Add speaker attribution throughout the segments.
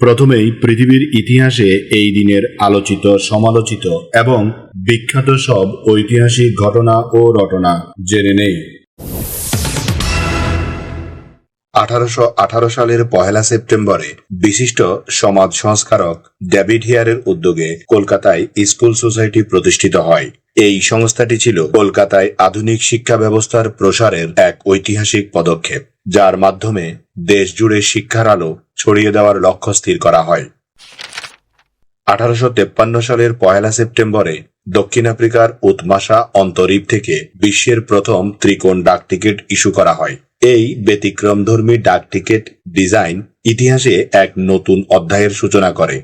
Speaker 1: প্রথমেই পৃথিবীর ইতিহাসে এই দিনের আলোচিত, সমালোচিত এবং বিখ্যাত সব ঐতিহাসিক ঘটনা ও রটনা জেনে নেই।
Speaker 2: আঠারোশো আঠারো সালের পহেলা সেপ্টেম্বরে বিশিষ্ট সমাজ সংস্কারক ডেভিড হিয়ারের উদ্যোগে কলকাতায় স্কুল সোসাইটি প্রতিষ্ঠিত হয়। এই সংস্থাটি ছিল কলকাতায় আধুনিক শিক্ষা ব্যবস্থার প্রসারের এক ঐতিহাসিক পদক্ষেপ, যার মাধ্যমে দেশ জুড়ে শিক্ষার আলো ছড়িয়ে দেওয়ার লক্ষ্য স্থির করা হয়। আঠারোশো তেপ্পান্ন সালের পয়লা সেপ্টেম্বরে দক্ষিণ আফ্রিকার উৎমাসা অন্তরীপ থেকে বিশ্বের প্রথম ত্রিকোণ ডাক টিকিট ইস্যু করা হয়। এই ব্যতিক্রমধর্মী ডাক টিকিট ডিজাইন ইতিহাসে এক নতুন অধ্যায়ের সূচনা করে।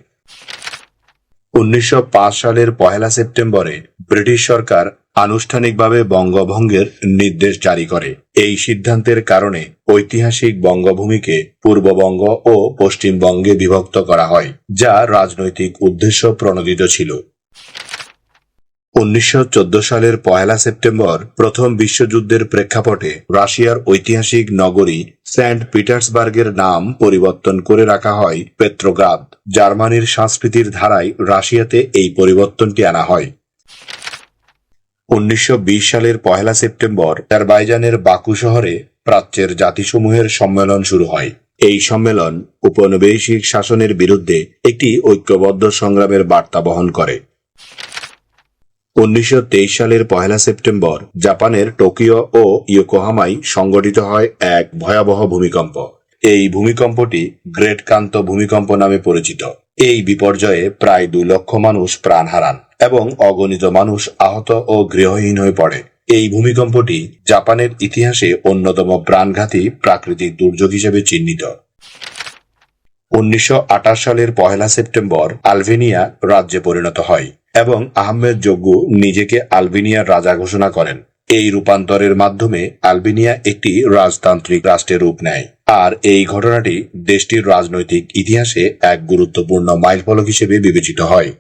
Speaker 2: উনিশশো পাঁচ সালের পহেলা সেপ্টেম্বরে ব্রিটিশ সরকার আনুষ্ঠানিকভাবে বঙ্গভঙ্গের নির্দেশ জারি করে। এই সিদ্ধান্তের কারণে ঐতিহাসিক বঙ্গভূমিকে পূর্ববঙ্গ ও পশ্চিমবঙ্গে বিভক্ত করা হয়, যা রাজনৈতিক উদ্দেশ্য প্রণোদিত ছিল। উনিশশো চোদ্দ সালের পয়লা সেপ্টেম্বর প্রথম বিশ্বযুদ্ধের প্রেক্ষাপটে রাশিয়ার ঐতিহাসিক নগরী সেন্ট পিটার্সবার্গের নাম পরিবর্তন করে রাখা হয় পেত্রোগ্রাদ, জার্মানির সংস্কৃতির ধারায় রাশিয়াতে এই পরিবর্তনটি আনা হয়। উনিশশো বিশ সালের পয়লা সেপ্টেম্বর আজারবাইজানের বাকু শহরে প্রাচ্যের জাতিসমূহের সম্মেলন শুরু হয়। এই সম্মেলন উপনিবেশিক শাসনের বিরুদ্ধে একটি ঐক্যবদ্ধ সংগ্রামের বার্তা বহন করে। উনিশশো তেইশ সালের পয়লা সেপ্টেম্বর জাপানের টোকিও ও ইয়োকোহামায় সংগঠিত হয় এক ভয়াবহ ভূমিকম্প। এই ভূমিকম্পটি গ্রেট কান্ত ভূমিকম্প নামে পরিচিত। এই বিপর্যয়ে প্রায় দু লক্ষ মানুষ প্রাণ হারান এবং অগণিত মানুষ আহত ও গৃহহীন হয়ে পড়ে। এই ভূমিকম্পটি জাপানের ইতিহাসে অন্যতম প্রাণঘাতী প্রাকৃতিক দুর্যোগ হিসেবে চিহ্নিত। উনিশশো আঠাশ সালের পয়লা সেপ্টেম্বর আলভেনিয়া রাজ্যে পরিণত হয়। এবং আহমেদ জগ্গু নিজেকে আলবেনিয়ার রাজা ঘোষণা করেন। এই রূপান্তরের মাধ্যমে আলবেনিয়া একটি রাজতান্ত্রিক রাষ্ট্রের রূপ নেয়। আর এই ঘটনাটি দেশটির রাজনৈতিক ইতিহাসে এক গুরুত্বপূর্ণ মাইলফলক হিসেবে বিবেচিত হয়।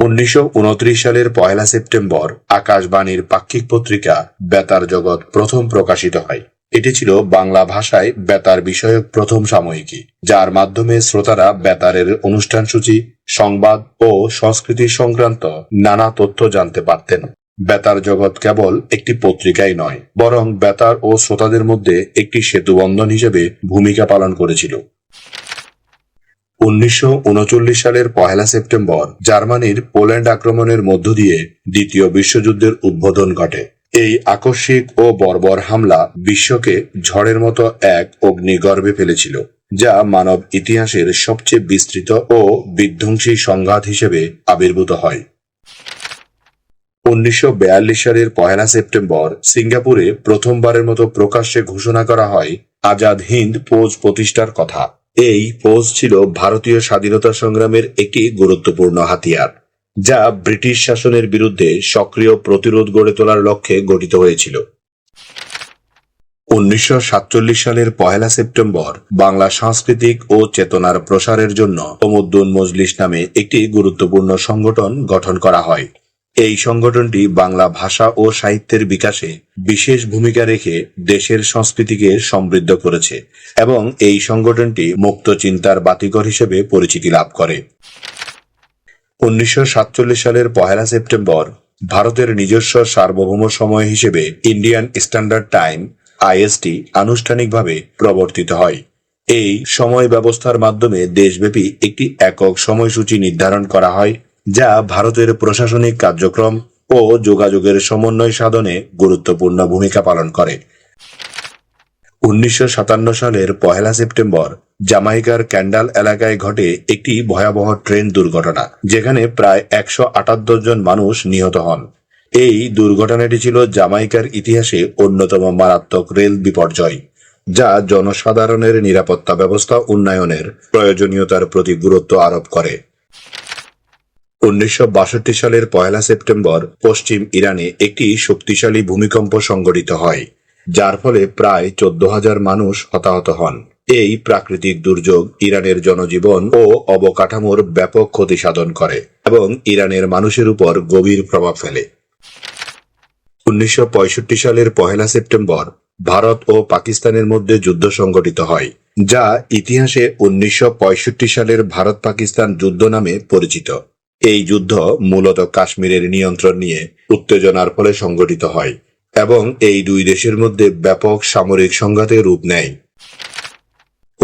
Speaker 2: উনিশশো উনত্রিশ সালের পয়লা সেপ্টেম্বর আকাশবাণীর পাক্ষিক পত্রিকা বেতার জগৎ প্রথম প্রকাশিত হয়। এটি ছিল বাংলা ভাষায় বেতার বিষয়ক প্রথম সাময়িকী, যার মাধ্যমে শ্রোতারা বেতারের অনুষ্ঠান সূচি সংবাদ ও সংস্কৃতি সংক্রান্ত নানা তথ্য জানতে পারতেন। বেতার জগৎ কেবল একটি পত্রিকাই নয়, বরং বেতার ও শ্রোতাদের মধ্যে একটি সেতুবন্ধন হিসেবে ভূমিকা পালন করেছিল। উনিশশো উনচল্লিশ সালের পহেলা সেপ্টেম্বর জার্মানির পোল্যান্ড আক্রমণের মধ্য দিয়ে দ্বিতীয় বিশ্বযুদ্ধের উদ্বোধন ঘটে। এই আকস্মিক ও বর্বর হামলা বিশ্বকে ঝড়ের মতো এক অগ্নিগর্ভে ফেলেছিল, যা মানব ইতিহাসের সবচেয়ে বিস্তৃত ও বিধ্বংসী সংঘাত হিসেবে আবির্ভূত হয়। উনিশশো বিয়াল্লিশ সালের পয়লা সেপ্টেম্বর সিঙ্গাপুরে প্রথমবারের মতো প্রকাশ্যে ঘোষণা করা হয়, আজাদ হিন্দ ফৌজ প্রতিষ্ঠার কথা। এই ফৌজ ছিল ভারতীয় স্বাধীনতা সংগ্রামের একটি গুরুত্বপূর্ণ হাতিয়ার। যা ব্রিটিশ শাসনের বিরুদ্ধে সক্রিয় প্রতিরোধ গড়ে তোলার লক্ষ্যে গঠিত হয়েছিল। উনিশশো সাতচল্লিশ সালের পহেলা সেপ্টেম্বর বাংলা সাংস্কৃতিক ও চেতনার প্রসারের জন্য তমুদ্দুন মজলিস নামে একটি গুরুত্বপূর্ণ সংগঠন গঠন করা হয়। এই সংগঠনটি বাংলা ভাষা ও সাহিত্যের বিকাশে বিশেষ ভূমিকা রেখে দেশের সংস্কৃতিকে সমৃদ্ধ করেছে এবং এই সংগঠনটি মুক্ত চিন্তার বাতিঘর হিসেবে পরিচিতি লাভ করে। উনিশশো সাতচল্লিশ সালের পহেলা সেপ্টেম্বর ভারতের নিজস্ব সার্বভৌম সময় হিসেবে ইন্ডিয়ান স্ট্যান্ডার্ড টাইম, আইএসটি, আনুষ্ঠানিকভাবে প্রবর্তিত হয়। এই সময় ব্যবস্থার মাধ্যমে দেশব্যাপী একটি একক সময়সূচি নির্ধারণ করা হয়, যা ভারতের প্রশাসনিক কার্যক্রম ও যোগাযোগের সমন্বয় সাধনে গুরুত্বপূর্ণ ভূমিকা পালন করে। উনিশশো সাতান্ন সালের পহেলা সেপ্টেম্বর জামাইকার ক্যান্ডাল এলাকায় ঘটে একটি ভয়াবহ ট্রেন দুর্ঘটনা, যেখানে প্রায় একশো আটাত্তর জন মানুষ নিহত হন। এই দুর্ঘটনাটি ছিল জামাইকার ইতিহাসে অন্যতম মারাত্মক রেল বিপর্যয়, যা জনসাধারণের নিরাপত্তা ব্যবস্থা উন্নয়নের প্রয়োজনীয়তার প্রতি গুরুত্ব আরোপ করে। উনিশশো বাষট্টি সালের পয়লা সেপ্টেম্বর পশ্চিম ইরানে একটি শক্তিশালী ভূমিকম্প সংঘটিত হয়, যার ফলে প্রায় চোদ্দ হাজার মানুষ হতাহত হন। এই প্রাকৃতিক দুর্যোগ ইরানের জনজীবন ও অবকাঠামোর ব্যাপক ক্ষতি সাধন করে এবং ইরানের মানুষের উপর গভীর প্রভাব ফেলে। উনিশশো পঁয়ষট্টি সালের পহেলা সেপ্টেম্বর ভারত ও পাকিস্তানের মধ্যে যুদ্ধ সংঘটিত হয়, যা ইতিহাসে উনিশশো পঁয়ষট্টি সালের ভারত পাকিস্তান যুদ্ধ নামে পরিচিত। এই যুদ্ধ মূলত কাশ্মীরের নিয়ন্ত্রণ নিয়ে উত্তেজনার ফলে সংঘটিত হয় এবং এই দুই দেশের মধ্যে ব্যাপক সামরিক সংঘাতে রূপ নেয়।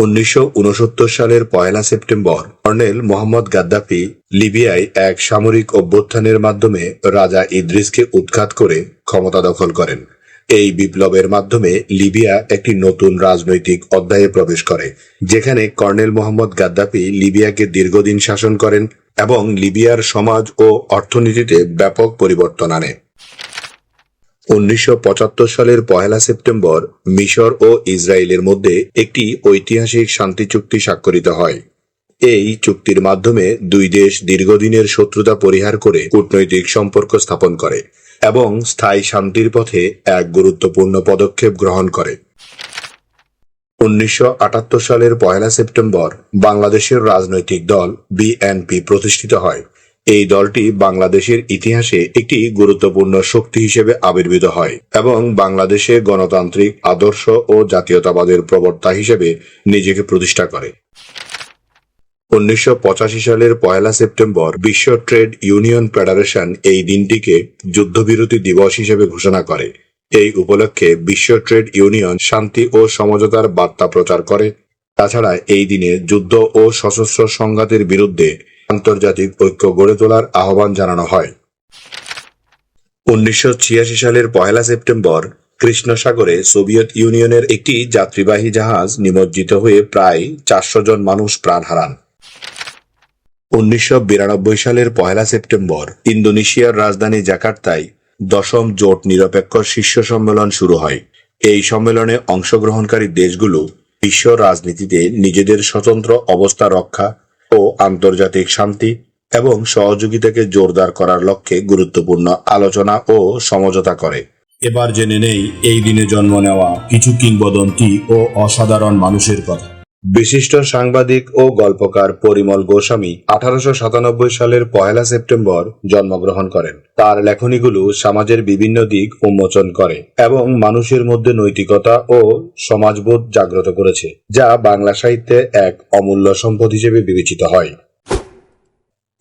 Speaker 2: উনিশশো উনসত্তর সালের পয়লা সেপ্টেম্বর কর্নেল মোহাম্মদ গাদ্দাফি লিবিয়ায় এক সামরিক অভ্যুত্থানের মাধ্যমে রাজা ইদ্রিসকে উৎখাত করে ক্ষমতা দখল করেন। এই বিপ্লবের মাধ্যমে লিবিয়া একটি নতুন রাজনৈতিক অধ্যায়ে প্রবেশ করে, যেখানে কর্নেল মোহাম্মদ গাদ্দাফি লিবিয়াকে দীর্ঘদিন শাসন করেন এবং লিবিয়ার সমাজ ও অর্থনীতিতে ব্যাপক পরিবর্তন আনে। উনিশশো পঁচাত্তর সালের পহেলা সেপ্টেম্বর মিশর ও ইসরায়েলের মধ্যে একটি ঐতিহাসিক শান্তি চুক্তি স্বাক্ষরিত হয়। এই চুক্তির মাধ্যমে দুই দেশ দীর্ঘদিনের শত্রুতা পরিহার করে কূটনৈতিক সম্পর্ক স্থাপন করে এবং স্থায়ী শান্তির পথে এক গুরুত্বপূর্ণ পদক্ষেপ গ্রহণ করে। উনিশশো আটাত্তর সালের পয়লা সেপ্টেম্বর বাংলাদেশের রাজনৈতিক দল বিএনপি প্রতিষ্ঠিত হয়। এই দলটি বাংলাদেশের ইতিহাসে একটি গুরুত্বপূর্ণ শক্তি হিসেবে আবির্ভূত হয় এবং বাংলাদেশে গণতান্ত্রিক আদর্শ ও জাতীয়তাবাদের প্রবর্তা হিসেবে নিজেকে প্রতিষ্ঠা করে। উনিশশো পঁচাশি সালের পয়লা সেপ্টেম্বর বিশ্ব ট্রেড ইউনিয়ন ফেডারেশন এই দিনটিকে যুদ্ধবিরতি দিবস হিসেবে ঘোষণা করে। এই উপলক্ষে বিশ্ব ট্রেড ইউনিয়ন শান্তি ও সমঝোতার বার্তা প্রচার করে। তাছাড়া এই দিনে যুদ্ধ ও সশস্ত্র সংঘাতের বিরুদ্ধে আন্তর্জাতিক ঐক্য গড়ে তোলার আহ্বান জানানো হয়। উনিশশো ছিয়াশি সালের পয়লা সেপ্টেম্বর কৃষ্ণ সাগরে সোভিয়েত ইউনিয়নের একটি যাত্রীবাহী জাহাজ নিমজ্জিত হয়ে প্রায় চারশো জন মানুষ প্রাণ হারান। উনিশশো বিরানব্বই সালের পয়লা সেপ্টেম্বর ইন্দোনেশিয়ার রাজধানী জাকার্তায় দশম জোট নিরপেক্ষ শীর্ষ সম্মেলন শুরু হয়। এই সম্মেলনে অংশগ্রহণকারী দেশগুলো বিশ্ব রাজনীতিতে নিজেদের স্বতন্ত্র অবস্থা রক্ষা ও আন্তর্জাতিক শান্তি এবং সহযোগিতাকে জোরদার করার লক্ষ্যে গুরুত্বপূর্ণ আলোচনা ও সমঝোতা করে।
Speaker 1: এবার জেনে নেই, এই দিনে জন্ম নেওয়া কিছু কিংবদন্তি ও অসাধারণ মানুষের কথা।
Speaker 2: বিশিষ্ট সাংবাদিক ও গল্পকার পরিমল গোস্বামী আঠারোশো সাতানব্বই সালের পয়লা সেপ্টেম্বর জন্মগ্রহণ করেন। তার লেখনীগুলো সমাজের বিভিন্ন দিক উন্মোচন করে এবং মানুষের মধ্যে নৈতিকতা ও সমাজবোধ জাগ্রত করেছে, যা বাংলা সাহিত্যে এক অমূল্য সম্পদ হিসেবে বিবেচিত হয়।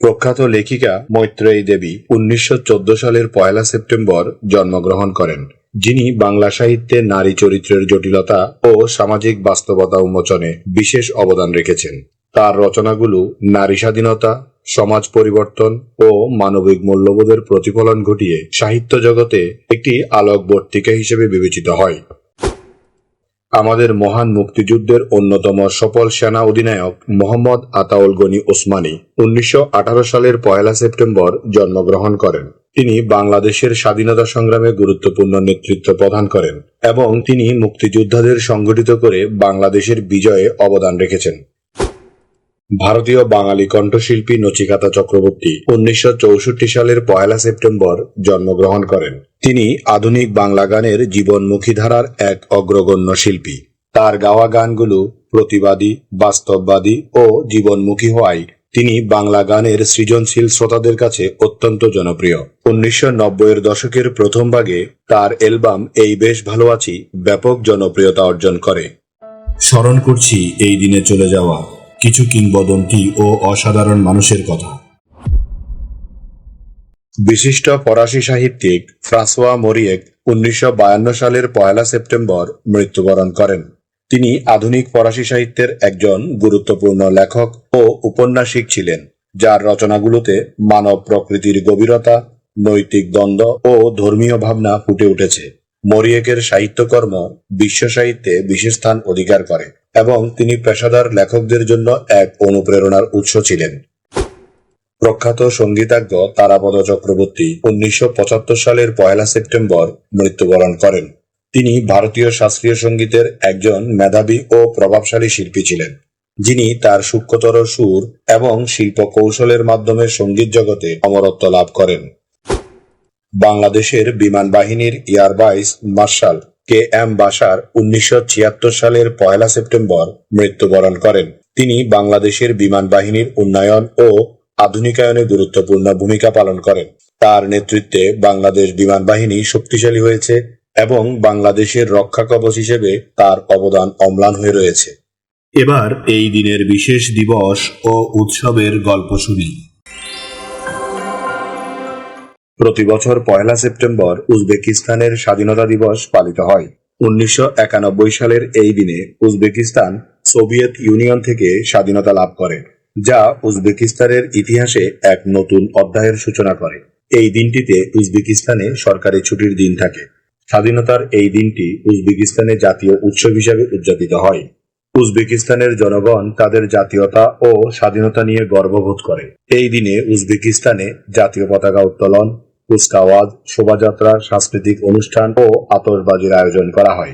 Speaker 2: প্রখ্যাত লেখিকা মৈত্রেয়ী দেবী উনিশশো চোদ্দ সালের পয়লা সেপ্টেম্বর জন্মগ্রহণ করেন। যিনি বাংলা সাহিত্যে নারী চরিত্রের জটিলতা ও সামাজিক বাস্তবতা উন্মোচনে বিশেষ অবদান রেখেছেন। তার রচনাগুলো নারী স্বাধীনতা, সমাজ পরিবর্তন ও মানবিক মূল্যবোধের প্রতিফলন ঘটিয়ে সাহিত্য জগতে একটি আলোকবর্তিকা হিসেবে বিবেচিত হয়। আমাদের মহান মুক্তিযুদ্ধের অন্যতম সফল সেনা অধিনায়ক মোহাম্মদ আতাউল গনি ওসমানী উনিশশো আঠারো সালের পয়লা সেপ্টেম্বর জন্মগ্রহণ করেন। তিনি বাংলাদেশের স্বাধীনতা সংগ্রামে গুরুত্বপূর্ণ নেতৃত্ব প্রদান করেন এবং তিনি মুক্তিযোদ্ধাদের সংগঠিত করে বাংলাদেশের বিজয়ে অবদান রেখেছেন। ভারতীয় বাঙালি কণ্ঠশিল্পী নচিকাতা চক্রবর্তী উনিশশো চৌষট্টি সালের পয়লা সেপ্টেম্বর জন্মগ্রহণ করেন। তিনি আধুনিক বাংলা গানের জীবনমুখী ধারার এক অগ্রগণ্য শিল্পী। তার গাওয়া গানগুলো প্রতিবাদী, বাস্তববাদী ও জীবনমুখী হওয়ায় তিনি বাংলা গানের সৃজনশীল শ্রোতাদের কাছে অত্যন্ত জনপ্রিয়। উনিশশো নব্বইয়ের দশকের প্রথম ভাগে তার অ্যালবাম এই বেশ ভালো আছি ব্যাপক জনপ্রিয়তা অর্জন করে।
Speaker 1: স্মরণ করছি এই দিনে চলে যাওয়া কিছু কিংবদন্তি ও অসাধারণ মানুষের কথা।
Speaker 2: বিশিষ্ট ফরাসি সাহিত্যিক ফ্রাঁসোয়া মরিয়েক উনিশশো বায়ান্ন সালের পয়লা সেপ্টেম্বর মৃত্যুবরণ করেন। তিনি আধুনিক ফরাসি সাহিত্যের একজন গুরুত্বপূর্ণ লেখক ও উপন্যাসিক ছিলেন, যার রচনাগুলোতে মানব প্রকৃতির গভীরতা, নৈতিক দ্বন্দ্ব ও ধর্মীয় ভাবনা ফুটে উঠেছে। মরিয়েকের সাহিত্যকর্ম বিশ্ব সাহিত্যে বিশেষ স্থান অধিকার করে এবং তিনি পেশাদার লেখকদের জন্য এক অনুপ্রেরণার উৎস ছিলেন। প্রখ্যাত সঙ্গীতাজ্ঞ তারাপদ চক্রবর্তী উনিশশো পঁচাত্তর সালের পয়লা সেপ্টেম্বর মৃত্যুবরণ করেন। তিনি ভারতীয় শাস্ত্রীয় সঙ্গীতের একজন মেধাবী ও প্রভাবশালী শিল্পী ছিলেন, যিনি তার সূক্ষ্মতর সুর এবং শিল্প কৌশলের মাধ্যমে সংগীত জগতে অমরত্ব লাভ করেন। বাংলাদেশের বিমান বাহিনীর air vice marshal K M Bashar উনিশশো ছিয়াত্তর সালের পয়লা সেপ্টেম্বর মৃত্যুবরণ করেন। তিনি বাংলাদেশের বিমান বাহিনীর উন্নয়ন ও আধুনিকায়নে গুরুত্বপূর্ণ ভূমিকা পালন করেন। তার নেতৃত্বে বাংলাদেশ বিমান বাহিনী শক্তিশালী হয়েছে এবং বাংলাদেশের রক্ষা কবচ হিসেবে তার অবদান অম্লান হয়ে রয়েছে।
Speaker 1: এবার এই দিনের বিশেষ দিবস ও উৎসবের গল্প শুনি।
Speaker 2: প্রতি বছর পয়লা সেপ্টেম্বর উজবেকিস্তানের স্বাধীনতা দিবস পালিত হয়। উনিশশো একানব্বই সালের এই দিনে উজবেকিস্তান সোভিয়েত ইউনিয়ন থেকে স্বাধীনতা লাভ করে যা উজবেকিস্তানের ইতিহাসে এক নতুন অধ্যায়ের সূচনা করে। এই দিনটিতে উজবেকিস্তানে সরকারি ছুটির দিন থাকে। স্বাধীনতার এই দিনটি উজবেকিস্তানে জাতীয় উৎসব হিসাবে উদযাপিত হয়। উজবেকিস্তানের জনগণ তাদের জাতীয়তা ও স্বাধীনতা নিয়ে গর্ববোধ করে। এই দিনে উজবেকিস্তানে জাতীয় পতাকা উত্তোলন কুচকাওয়াজ শোভাযাত্রা, সাংস্কৃতিক অনুষ্ঠান ও আতশবাজির আয়োজন করা হয়।